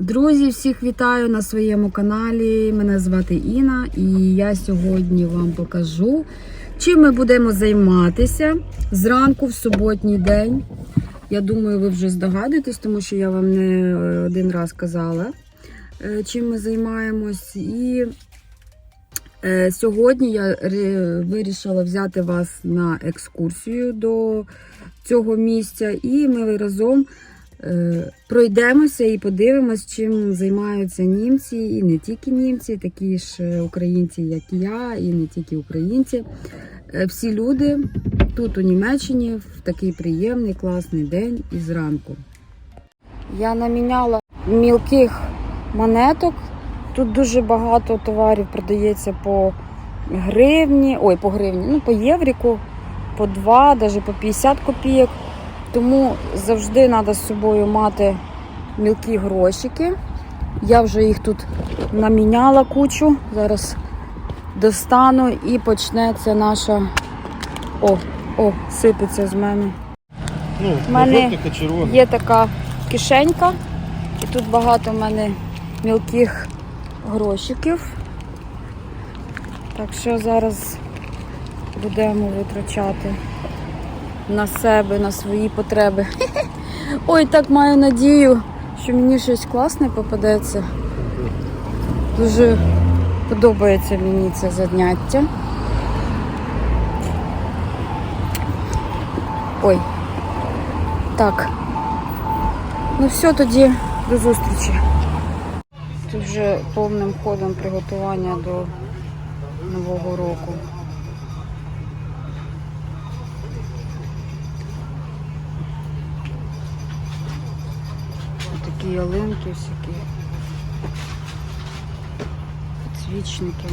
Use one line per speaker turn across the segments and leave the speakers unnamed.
Друзі, всіх вітаю на своєму каналі. Мене звати Інна, і я сьогодні вам покажу, чим ми будемо займатися зранку в суботній день. Я думаю, ви вже здогадуєтесь, тому що я вам не один раз казала, е, чим ми займаємось. І е, сьогодні я вирішила взяти вас на екскурсію до цього місця, і ми разом е, пройдемося і подивимось, чим займаються німці, і не тільки німці, такі ж е, українці, як я, і не тільки українці. Е, Всі люди тут у Німеччині в такий приємний, класний день і зранку. Я наміняла мілких монеток. Тут дуже багато товарів продається по гривні, ой, по гривні, ну по євріку, по 2, навіть по 50 копійок. Тому завжди треба з собою мати мілкі грошики. Я вже їх тут наміняла кучу. Зараз достану і почнеться наша. О, о, сипеться з мене.
Ну,
В мене. Є така кишенька, і тут багато в мене мілких грошиків. Так що зараз будемо витрачати на себе, на свої потреби. Ой, так маю надію, що мені щось класне попадеться. Дуже подобається мені це заняття. Ой, так. Ну все, тоді до зустрічі. Тут вже повним ходом приготування до Нового року. Такі ялинки всякі. Підсвічники.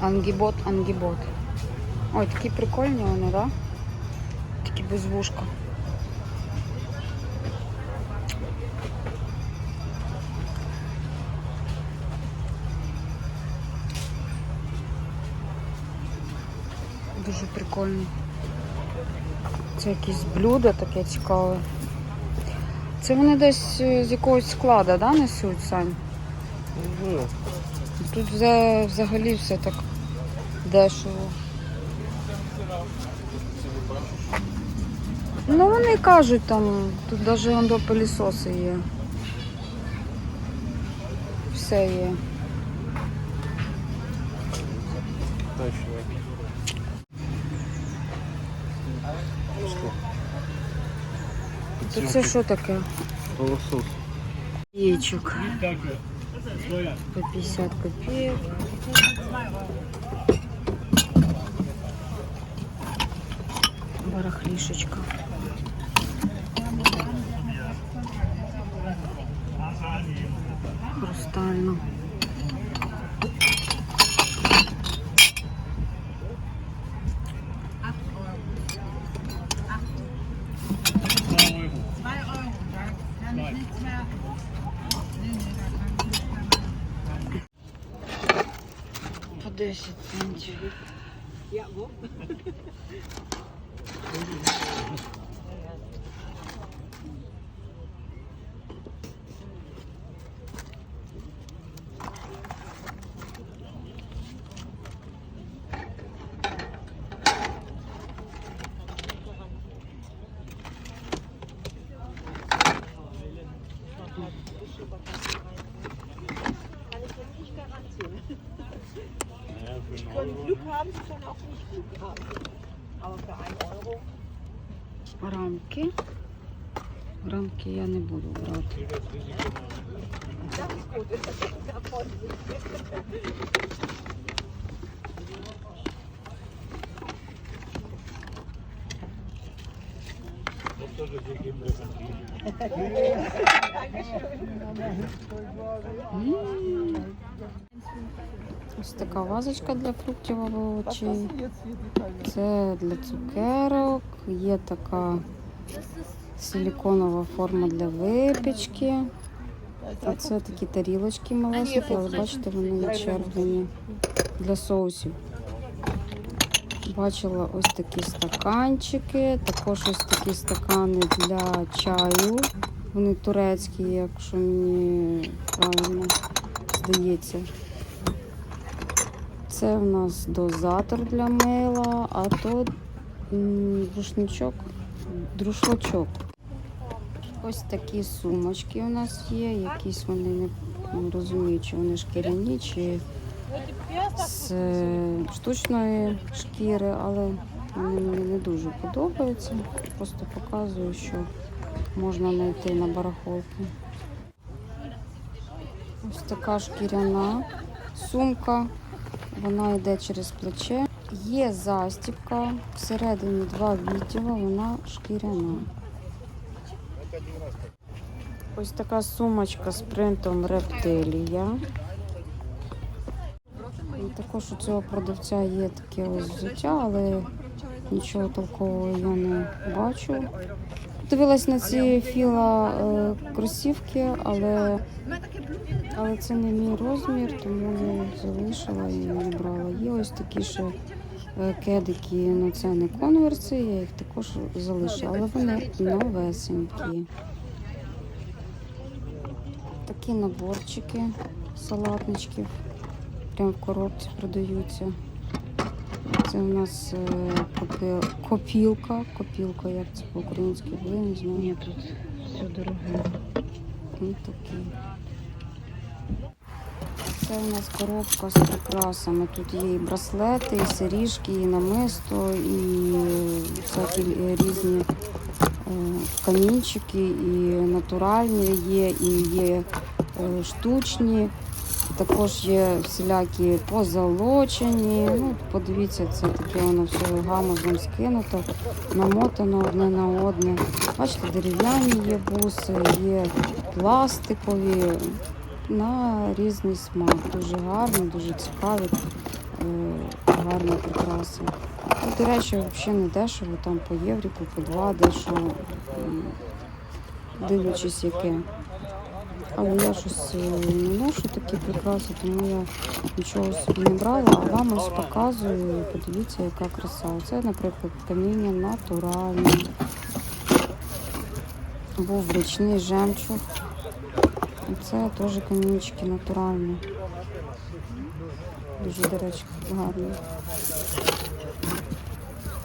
Ангібот, ангібот. Ой, такі прикольні вони, да? Такі без вушка. Дуже прикольні. Це якісь блюдо таке цікаве. Це вони десь е, з якогось складу, да, несуть, Сань?
Ну,
Тут взагалі все так дешево. Ну вони кажуть там, тут навіть до пилісоси є. Все є. То це що таке?
Полосос.
Яєчок. По 50 копійок. Барахлішечка. Хрустально.
Yeah, whoop.
Рамки я не буду брати. Ось така вазочка для фруктів овочей. Це для цукерок. Є така
Силіконова форма для випічки. А це такі тарілочки малесенькі, але бачите, вони начерплені для соусів. Бачила ось такі стаканчики, також ось такі стакани для чаю. Вони турецькі, якщо мені правильно здається. Це в нас дозатор для мила, а м, рушничок, друшлачок. Ось такі сумочки у нас є. Якісь вони не розумію, чи вони шкіряні, чи з е, штучної шкіри, але вони мені не дуже подобаються. Просто показую, що можна знайти на барахолці. Ось така шкіряна сумка. Вона йде через плече. Є застібка, всередині два відділи, вона шкіряна. Ось така сумочка з принтом рептилія. І також у цього продавця є таке ось взуття, але нічого толкового я не бачу. Дивилась на ці філа е, кросівки, але, але це не мій розмір, тому я їх залишила і не брала. Є ось такі ще кедики, ну це не конверси, я їх також залишила, але вони новесенькі. Такі наборчики салатничків. Прямо в коробці продаються. Це у нас е, копілка. Копілка, як це по-українськи не знаю. Ні, тут все дороге. Ось такі. Це у нас коробка з прикрасами. Тут є і браслети, і серіжки, і намисто, і всякі різні е, камінчики, і натуральні є, і є е, штучні. Також є всілякі позолочені. Ну, подивіться, це таке воно все гамузом скинуто, намотано одне на одне. Бачите, дерев'яні є буси, є пластикові на різний смак. Дуже гарні, дуже цікаві, е, гарні прикраси. І, до речі, взагалі не дешево, там по євріку, по два, м, дивлячись яке. Але я щось е, не ношу такі прикраси, тому я нічого собі не брала, а вам ось показую. Подивіться, яка краса. Це, наприклад, каміння натуральне. Був річний жемчуг. Це теж камінчики натуральні. Дуже, до речі, гарні.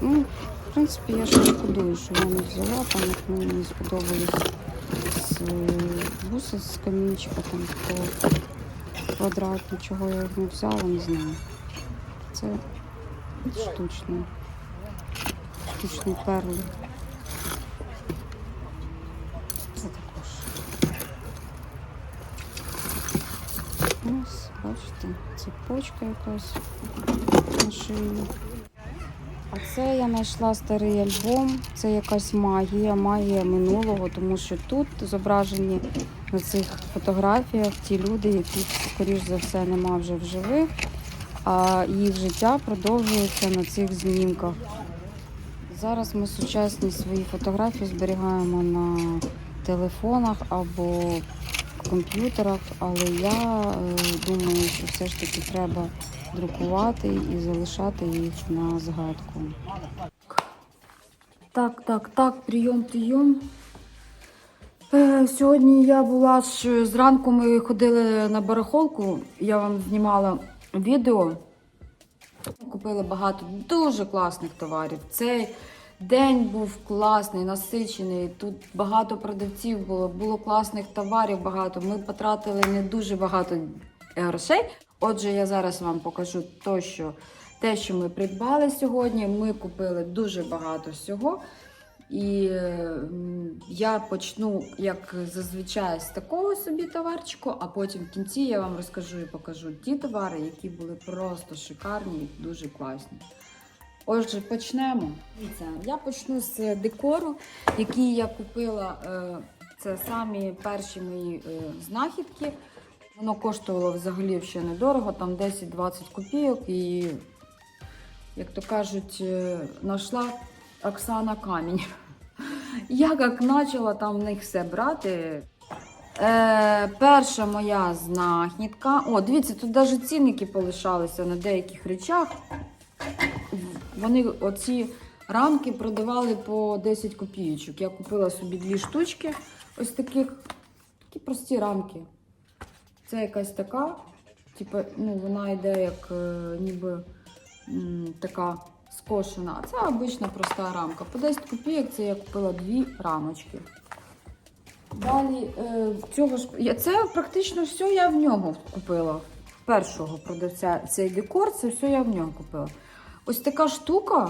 Ну, в принципі, я ще шкодую, що я не взяла, там як мені сподобались з е, буси з камінчика там по квадратні, чого я не взяла, не знаю. Це штучний. Штучний перли. Це також. Ось, бачите, цепочка якась на шиї. А це я знайшла старий альбом. Це якась магія, магія минулого, тому що тут зображені на цих фотографіях ті люди, яких, скоріш за все, нема вже в живих, а їх життя продовжується на цих знімках. Зараз ми сучасні свої фотографії зберігаємо на телефонах або комп'ютерах, але я е, думаю, що все ж таки треба друкувати і залишати їх на згадку. Так, так, так, прийом, прийом. Е, Сьогодні я була ж зранку. Ми ходили на барахолку. Я вам знімала відео. Купили багато дуже класних товарів. Цей день був класний, насичений. Тут багато продавців було, було класних товарів багато. Ми потратили не дуже багато е, грошей. Отже, я зараз вам покажу то, що, те, що ми придбали сьогодні. Ми купили дуже багато всього. І я почну, як зазвичай, з такого собі товарчику, а потім в кінці я вам розкажу і покажу ті товари, які були просто шикарні і дуже класні. Отже, почнемо. Я почну з декору, який я купила. е, Це самі перші мої е, знахідки. Воно коштувало взагалі ще недорого, там 10-20 копійок. І, як то кажуть, е, знайшла Оксана камінь.
Я як почала там в них все брати. Е, перша моя знахідка. О, дивіться, тут навіть цінники полишалися на деяких речах. Вони оці рамки продавали по 10 копійочок. Я купила собі дві штучки. Ось таких такі прості рамки. Це якась така, типу, ну, вона йде як е, ніби м, така скошена. А це обична проста рамка. По 10 копійок це я купила дві рамочки. Далі е, цього ж це практично все я в нього купила. Першого продавця цей декор, це все я в нього купила. Ось така штука.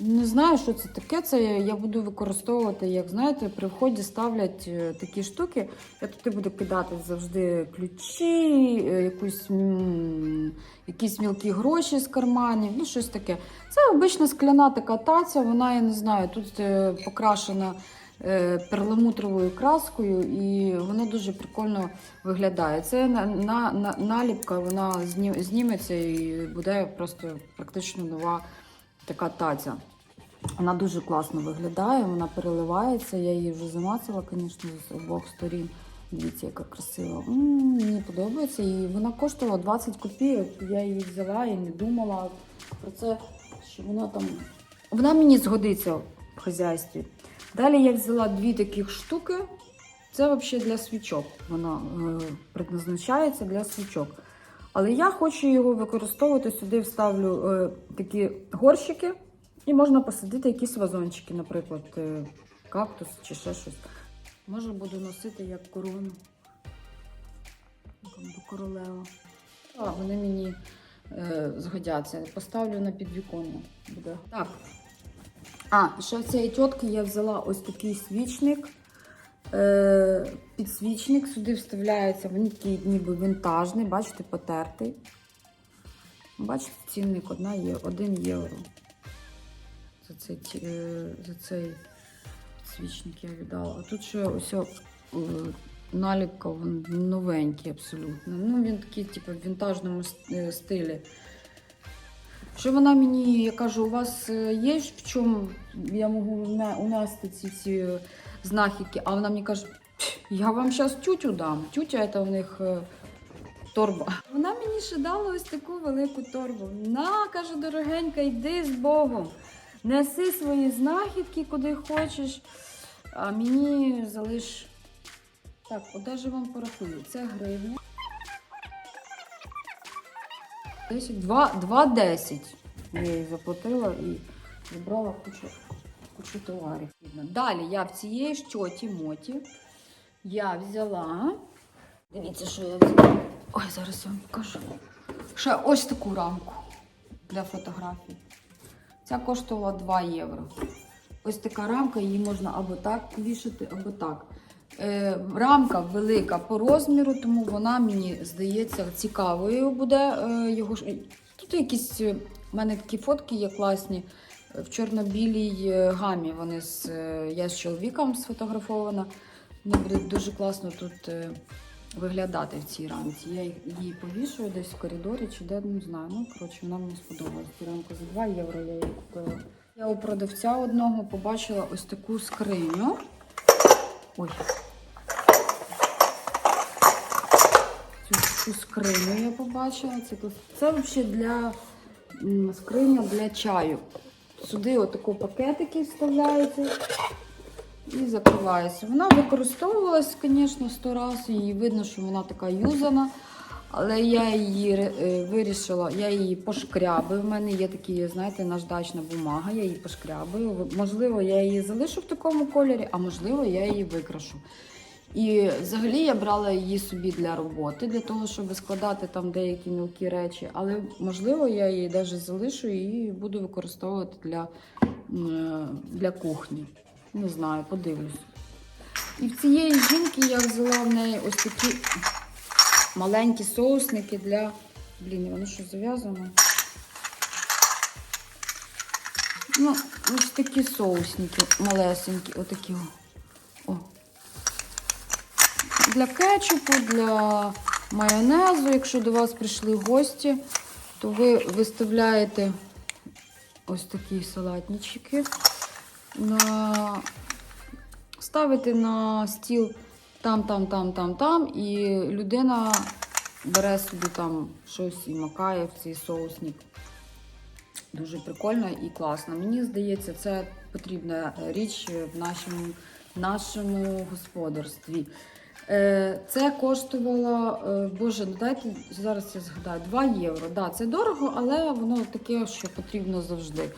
Не знаю, що це таке. Це я буду використовувати, як знаєте, при вході ставлять е, такі штуки. Я туди буду кидати завжди ключі, е, якусь, якісь мілкі гроші з карманів, ну щось таке. Це обична скляна така таця, вона, я не знаю, тут е, покрашена перламутровою краскою, і воно дуже прикольно виглядає. Це на, на, на, наліпка, вона зні- зніметься і буде просто практично нова така таця. Вона дуже класно виглядає, вона переливається. Я її вже замацала, звісно, з обох сторін. Дивіться, яка красива. М, мені подобається. І вона коштувала 20 копійок. Я її взяла і не думала про це, що вона там. Вона мені згодиться в хазяйстві. Далі я взяла дві таких штуки. Це взагалі для свічок. Вона е, предназначається для свічок. Але я хочу його використовувати. Сюди вставлю е, такі горщики, і можна посадити якісь вазончики, наприклад, е, кактус чи ще щось. Може буду носити як корону. Королева. А, вони мені е, згодяться. Поставлю на підвіконня. Буде. Так. А, ще в цієї тітки я взяла ось такий свічник. Е, підсвічник сюди вставляється, він такий ніби вінтажний, бачите, потертий. Бачите, цінник 1 є, 1 євро. За цей, е, за цей свічник я віддала. А тут ще ось е, наліпка новенький абсолютно. Ну, він такий, типу, в вінтажному стилі. Що вона мені, я кажу, у вас е, є в чому я можу унести ці всі знахідки? А вона мені каже, я вам зараз тютю дам. Тютя це у них е, торба. Вона мені ще дала ось таку велику торбу. На, каже, дорогенька, йди з Богом. Неси свої знахідки куди хочеш, а мені залиш. Так, одежа вам порахую. Це гривня. 10, 2,10 я їй заплатила і зібрала кучу, кучу товарів. Далі я в цієї ж тьоті моті я взяла. Дивіться, що я взяла. Ой, зараз я вам покажу. Ще ось таку рамку для фотографій. Ця коштувала 2 євро. Ось така рамка, її можна або так вішати, або так. Е, рамка велика по розміру, тому вона мені здається цікавою буде. Е, його Тут якісь е, в мене такі фотки є класні. В чорно-білій гамі вони з я з чоловіком сфотографована. Вони будуть дуже класно тут виглядати в цій рамці. Я її повішую десь в коридорі чи де не знаю. Ну коротше, вона мені сподобалась. Рамка за 2 євро я її купила. Я у продавця одного побачила ось таку скриню. Ой. Цю скриню я побачила. Це, це взагалі для скриня для чаю. Сюди отаку пакетики вставляється і закривається. Вона використовувалась, звісно, сто разів. Її видно, що вона така юзана. Але я її е, вирішила, я її пошкрябую. У мене є такі, знаєте, наждачна бумага, я її пошкрябую. Можливо, я її залишу в такому кольорі, а можливо, я її викрашу. І взагалі я брала її собі для роботи, для того, щоб складати там деякі мілкі речі. Але можливо, я її навіть залишу і буду використовувати для, для кухні. Не знаю, подивлюсь. І в цієї жінки я взяла в неї ось такі маленькі соусники для. Блін, воно що зав'язано? Ну, ось такі соусники малесенькі, отакі. О. Для кетчупу, для майонезу, якщо до вас прийшли гості, то ви виставляєте ось такі салатнички на ставите на стіл там, там, там, там, там, і людина бере собі там щось і макає в цей соусник. Дуже прикольно і класно. Мені здається, це потрібна річ в нашому, нашому господарстві. Е, Це коштувало, е, боже, ну дайте зараз я згадаю, 2 євро. Да, це дорого, але воно таке, що потрібно завжди.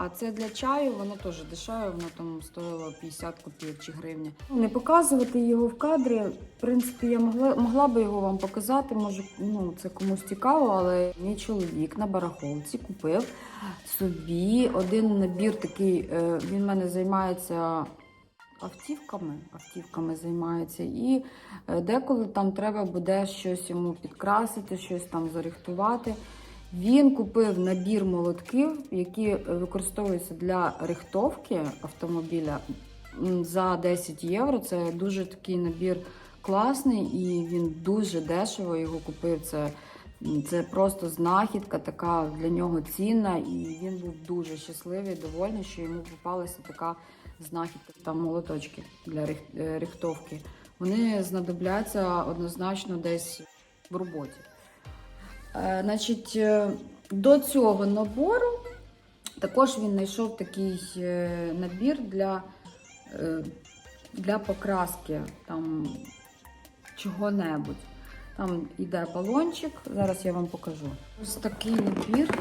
А це для чаю, воно теж дешеве, воно там стоїло 50 копійок чи гривня. Не показувати його в кадрі. В принципі, я могла, могла би його вам показати. Може, ну це комусь цікаво, але мій чоловік на барахолці купив собі один набір такий. е, Він в мене займається автівками, автівками займається, і е, деколи там треба буде щось йому підкрасити, щось там зарихтувати. Він купив набір молотків, які е, використовуються для рихтовки автомобіля за 10 євро. Це дуже такий набір класний, і він дуже дешево його купив. Це, це просто знахідка, така для нього цінна, і він був дуже щасливий, довольний, що йому попалася така знахідка. Там молоточки для е, рихтовки. Вони знадобляться однозначно десь в роботі. Е, Значить, е, до цього набору також він знайшов такий е, набір для, для покраски там чого-небудь. Там йде балончик, зараз я вам покажу. Ось такий набір.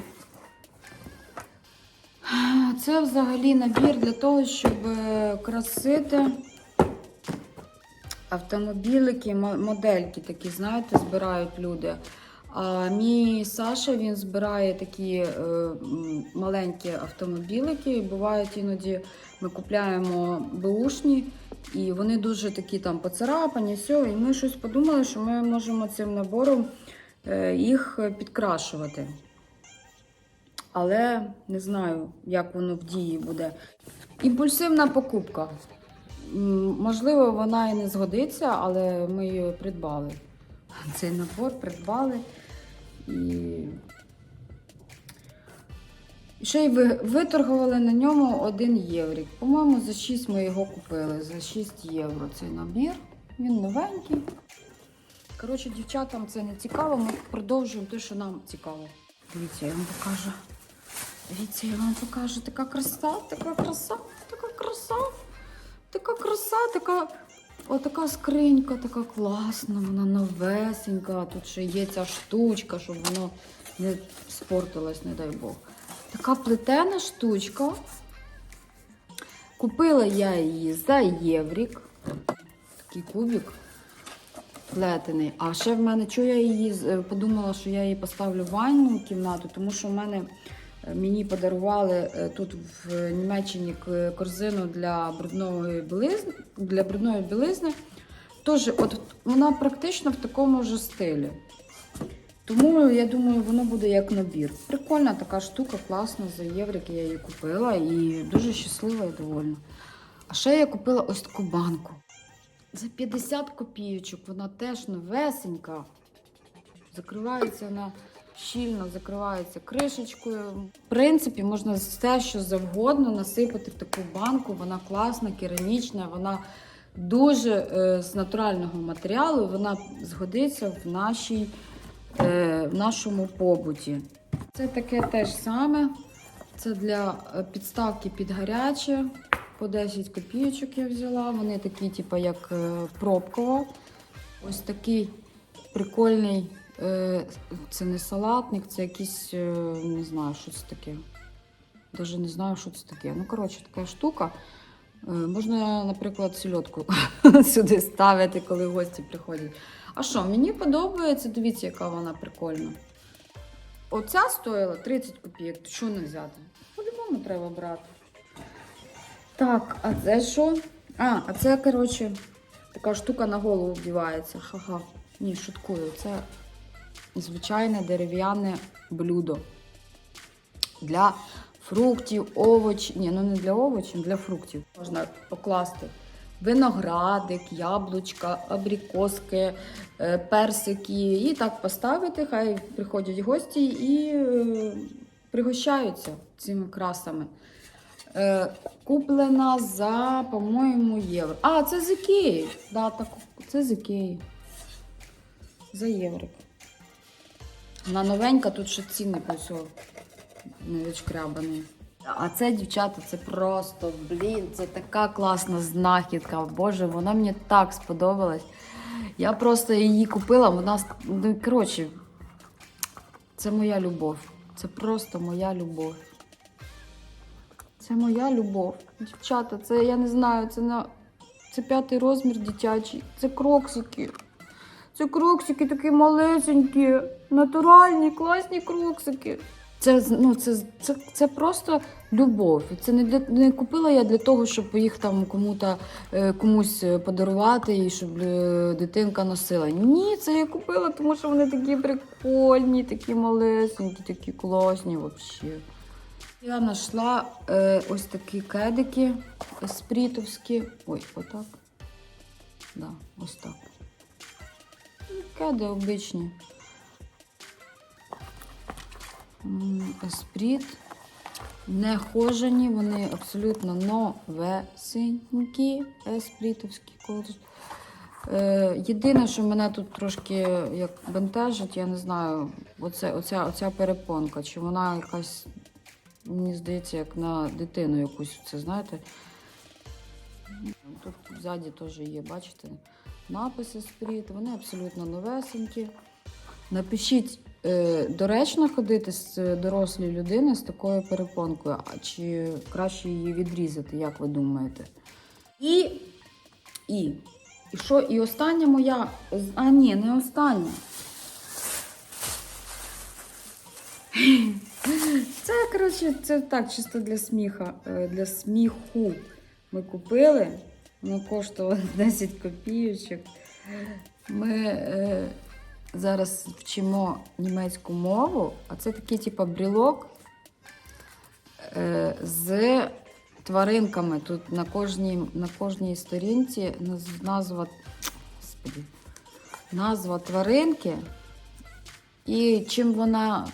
Це взагалі набір для того, щоб красити автомобілики, модельки такі, знаєте, збирають люди. А мій Саша він збирає такі е, маленькі автомобілики. Бувають іноді ми купляємо беушні, і вони дуже такі там поцарапані, все. І ми щось подумали, що ми можемо цим набором е, їх підкрашувати. Але не знаю, як воно в дії буде. Імпульсивна покупка. Можливо, вона і не згодиться, але ми її придбали. Цей набор придбали. І ще й виторгували на ньому 1 єврик. По-моєму, за 6 ми його купили. За 6 євро цей набір. Він новенький. Коротше, дівчатам це не цікаво. Ми продовжуємо те, що нам цікаво. Дивіться, я вам покажу. Дивіться, я вам покажу. Така краса, така краса, така краса, така краса, така. Отака скринька, така класна, вона новесенька. Тут ще є ця штучка, щоб воно не спортилось, не дай Бог. Така плетена штучка. Купила я її за єврік. Такий кубик плетений. А ще в мене, чого я її подумала, що я її поставлю в ванну кімнату, тому що в мене мені подарували е, тут в Німеччині корзину для брудної білизни. Для брудної білизни. Тож, от вона практично в такому ж стилі. Тому я думаю, воно буде як набір. Прикольна така штука, класна, за єврик я її купила і дуже щаслива і довольна. А ще я купила ось таку банку. За 50 копійочок, вона теж новесенька. Закривається вона щільно, закривається кришечкою. В принципі, можна все, що завгодно насипати в таку банку. Вона класна, керамічна, вона дуже е, з натурального матеріалу, вона згодиться в, нашій, е, в нашому побуті. Це таке теж саме. Це для е, підставки під гаряче. По 10 копійочок я взяла. Вони такі, типу, як е, пробкова. Ось такий прикольний. Е, Це не салатник, це якийсь, е, не знаю, що це таке. Навіть не знаю, що це таке. Ну, коротше, така штука. Е, Можна, наприклад, сільотку сюди ставити, коли гості приходять. А що, мені подобається, дивіться, яка вона прикольна. Оця стоїла 30 копійок, то що не взяти? По-любому треба брати. Так, а це що? А, а це, коротше, така штука на голову вдівається. Ха-ха. Ні, шуткую. Це звичайне дерев'яне блюдо. Для фруктів, овочів. Ні, ну не для овочів, для фруктів. Можна покласти виноградик, яблучка, абрикоски, е, персики. І так поставити, хай приходять гості і е, пригощаються цими красами. Е, куплена за, по-моєму, євро. А, це з Ікеї. Да, так, це з Ікеї. За єврик. Вона новенька, тут ще цінник ось не відшкрябаний. А це, дівчата, це просто, блін, це така класна знахідка. Боже, вона мені так сподобалась. Я просто її купила, вона, ну, коротше, це моя любов. Це просто моя любов. Це моя любов. Дівчата, це я не знаю, це на це п'ятий розмір дитячий. Це кроксики. Це кроксики такі малесенькі, натуральні, класні кроксики. Це, ну, це, це, це просто любов. Це не, для, не купила я для того, щоб їх там кому-то, е, комусь е, подарувати і щоб е, дитинка носила. Ні, це я купила, тому що вони такі прикольні, такі малесенькі, такі класні взагалі. Я знайшла е, ось такі кедики спрітовські. Ой, отак. Да, ось так. Ну, обичні. Еспріт. Не хожені, вони абсолютно новесенькі. Еспрітовські колодж. Е, єдине, що мене тут трошки як бентежить, я не знаю, оце, оця, оця перепонка, чи вона якась, мені здається, як на дитину якусь, це знаєте. Тут ззаді теж є, бачите, написи спріт, вони абсолютно новесенькі. Напишіть, е, доречно ходити з дорослої людини з такою перепонкою, а чи краще її відрізати, як ви думаєте? І, і, і що? І остання моя. А ні, не остання. Це, коротше, це так, чисто для сміха, е, для сміху. Ми купили, воно коштувало 10 копійочок. Ми е, зараз вчимо німецьку мову, а це такий, типу, брілок е, з тваринками. Тут на кожній, на кожній сторінці назва, господи, назва тваринки. І чим вона.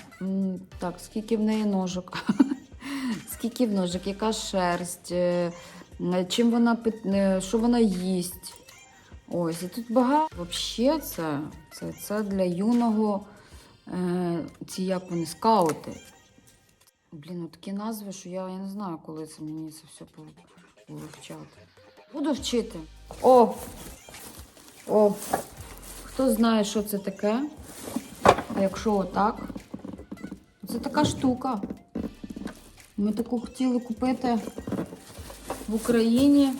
Так, скільки в неї ножок? скільки в ножок, яка шерсть, е, чим вона е, що вона їсть. Ось, і тут багато. Взагалі, це, це, це для юного, е, ці як вони, скаути. Блін, ну такі назви, що я, я не знаю, коли це мені це все пов- вивчати. Буду вчити. О! О! Хто знає, що це таке? Якщо отак? Це така штука. Ми таку хотіли купити в Україні.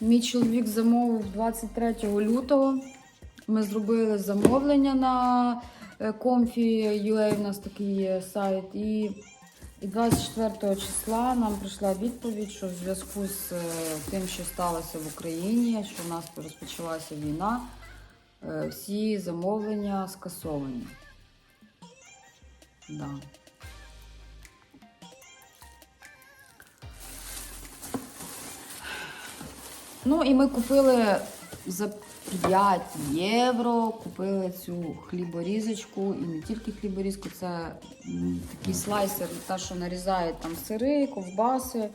Мій чоловік замовив 23 лютого. Ми зробили замовлення на е, Comfy.ua, у нас такий сайт. І, і 24 числа нам прийшла відповідь, що в зв'язку з е, тим, що сталося в Україні, що в нас розпочалася війна, е, всі замовлення скасовані. Да. Ну і ми купили за 5 євро, купили цю хліборізочку і не тільки хліборізку, це такий слайсер, та, що нарізає там сири, ковбаси,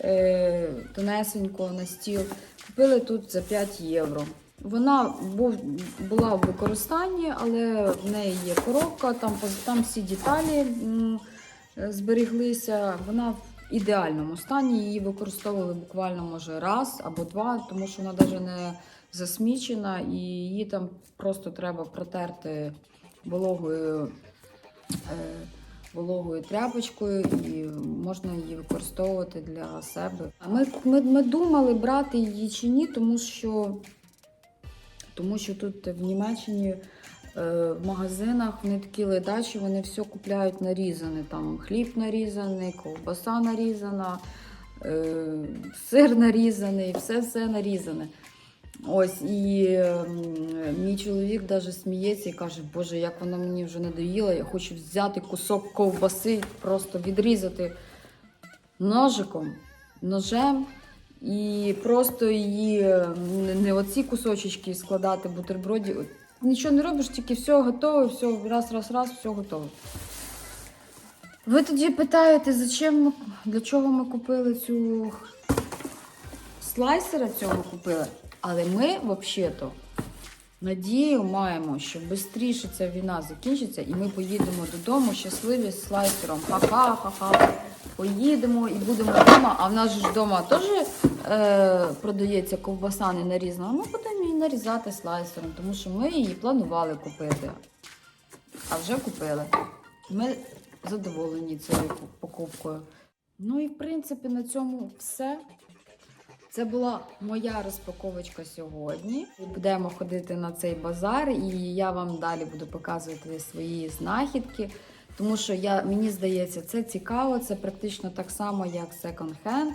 е, тонесенько на стіл. Купили тут за 5 євро. Вона був, була в використанні, але в неї є коробка, там, там всі деталі м, е, зберіглися. Вона ідеальному стані. Її використовували буквально може раз або два, тому що вона навіть не засмічена, і її там просто треба протерти вологою, е, вологою тряпочкою, і можна її використовувати для себе. Ми, ми, ми думали брати її чи ні, тому що, тому що тут в Німеччині. Е, В магазинах вони такі ледачі, вони все купляють нарізане. Там хліб нарізаний, ковбаса нарізана, е, сир нарізаний, все-все нарізане. Ось і ем, мій чоловік навіть сміється і каже, Боже, як вона мені вже надоїла, я хочу взяти кусок ковбаси, просто відрізати ножиком, ножем. І просто її ем, не- оці кусочечки складати бутерброді. Нічого не робиш, тільки все готове, все раз, раз, раз, все готово. Ви тоді питаєте, зачем для чого ми купили цю слайсера цього купили? Але ми, взагалі-то, надію маємо, що швидше ця війна закінчиться, і ми поїдемо додому щасливі з слайсером. Ха-ха-ха-ха. Поїдемо і будемо вдома. А в нас ж вдома теж е, продається ковбаса не нарізана. Будемо її нарізати слайсером, тому що ми її планували купити. А вже купили. Ми задоволені цією покупкою. Ну і в принципі на цьому все. Це була моя розпаковочка сьогодні. Будемо ходити на цей базар, і я вам далі буду показувати свої знахідки. Тому що я, мені здається, це цікаво, це практично так само, як секонд-хенд.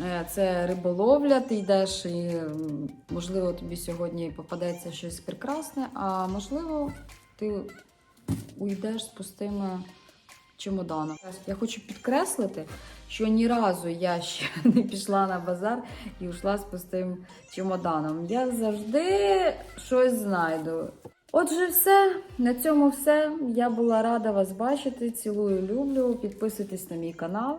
Е, Це риболовля, ти йдеш і можливо тобі сьогодні попадеться щось прекрасне, а можливо, ти уйдеш з пустими чемоданом. Я хочу підкреслити, що ні разу я ще не пішла на базар і йшла з пустим чемоданом. Я завжди щось знайду. Отже, все. На цьому все. Я була рада вас бачити. Цілую, люблю. Підписуйтесь на мій канал.